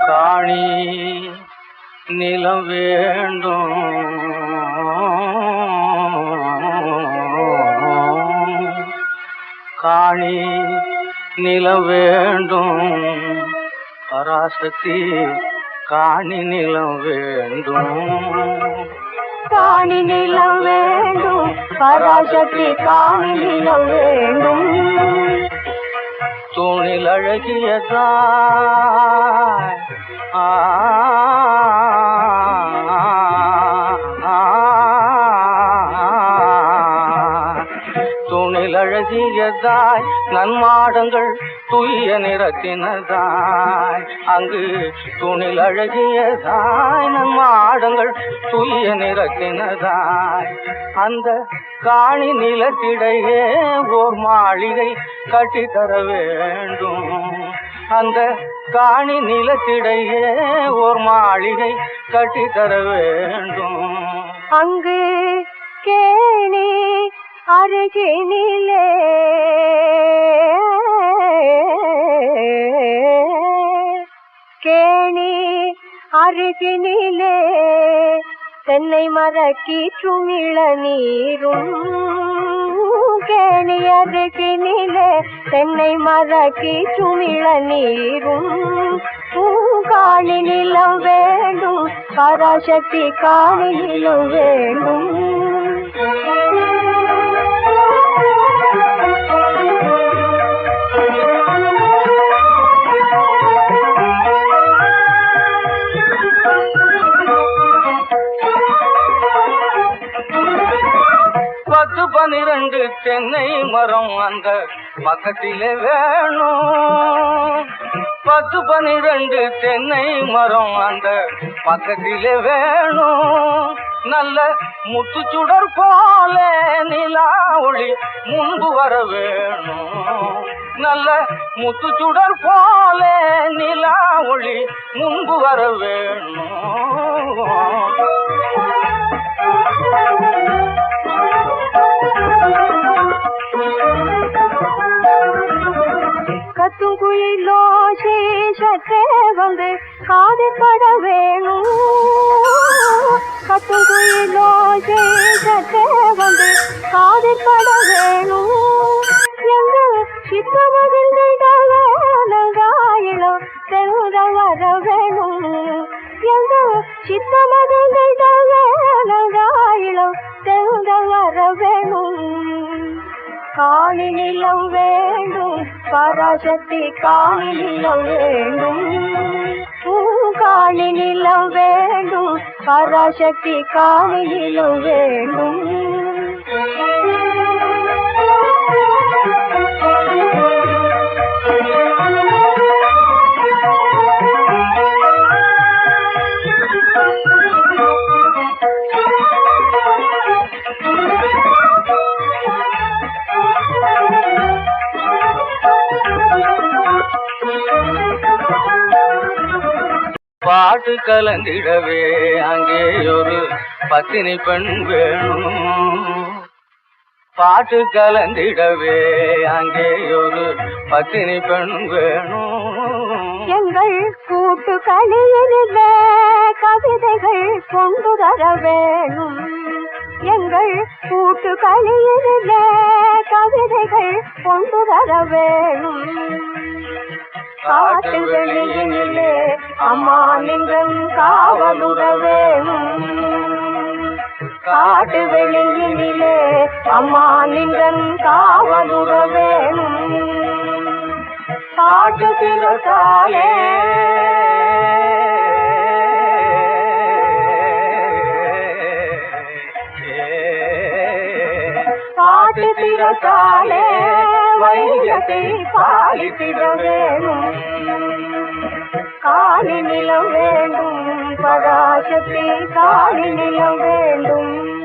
காணி நிலம் வேண்டும் காணி நிலம் வேண்டும் பராசக்தி காணி நிலம் வேண்டும் காணி நிலம் வேண்டும் பராசக்தி காணி நிலம் வேண்டும் தூணில் அழகியதாய் ஆ, தூணில் அழகியதாய் நன்மாடங்கள் துய்ய நிறத்தினதாய். அங்கு துணில் அழகியதாய். நம் ஆடங்கள் துய்ய நிறத்தினதாய். அந்த காணி நிலத்திடையே ஓர் மாளிகை கட்டித்தர வேண்டும். அந்த காணி நிலத்திடையே ஓர் மாளிகை கட்டித்தர வேண்டும். அங்கு கேணி அருகினிலே அருகினிலே தென்னை மரக்கீற்றும் இளநீரும். கேணி அருகினிலே தென்னை மரக்கீற்றும் இளநீரும். பூங்காணி நிலம் வேண்டும் பராசக்தி காணி நிலம் வேண்டும். பனிரெண்டு தென்னை மரம் அந்த பக்கத்திலே வேணும். பத்து பனிரெண்டு தென்னை மரம் அந்த பக்கத்திலே வேணும். நல்ல முத்து சுடர் போல நிலா ஒளி முன்பு வர வேணும். நல்ல முத்து சுடர் போல நிலா ஒளி முன்பு வர வேணும். குழி குயிலோ சேஷத்தே வந்து காதுபட வேணும் கத்தும் குயிலோ சேஷத்தே வந்து காதுபட வேணும் எங்க சித்தமகிழ்ந்திட வேலங்காயிலும் தெருத வர வேணும் எங்க சித்தமகிழ்ந்திட வேலங்காயிலும் தெருத வர வேணும் காணி நிலம் வேண்டும் பராசக்தி காணி நிலம் வேண்டும் பூங்காணி நிலம் வேண்டும் பராசக்தி காணி நிலம் வேண்டும் பாட்டு கலந்திடவே அங்கே ஒரு பத்தினி பெண் வேணும். பாட்டு கலந்திடவே அங்கே ஒரு பத்தினி பெண் வேணும். எங்கள் கூட்டு களியிலே கவிதைகள் கொண்டு வர வேணும். எங்கள் கூட்டு களியிலே கவிதைகள் கொண்டு வர வேணும். காட்டு வெளியினிலே அம்மா நீங்கள் காவலுற காட்டு வெளியினிலே அம்மா நீங்கள் காவலுற காட்டு திறத்தாலே காட்டு திறத்தாலே வைகத்தை பாலித்திட வேணும் காலி நிலம் வேண்டும். பராசக்தி காலி நிலம் வேண்டும்.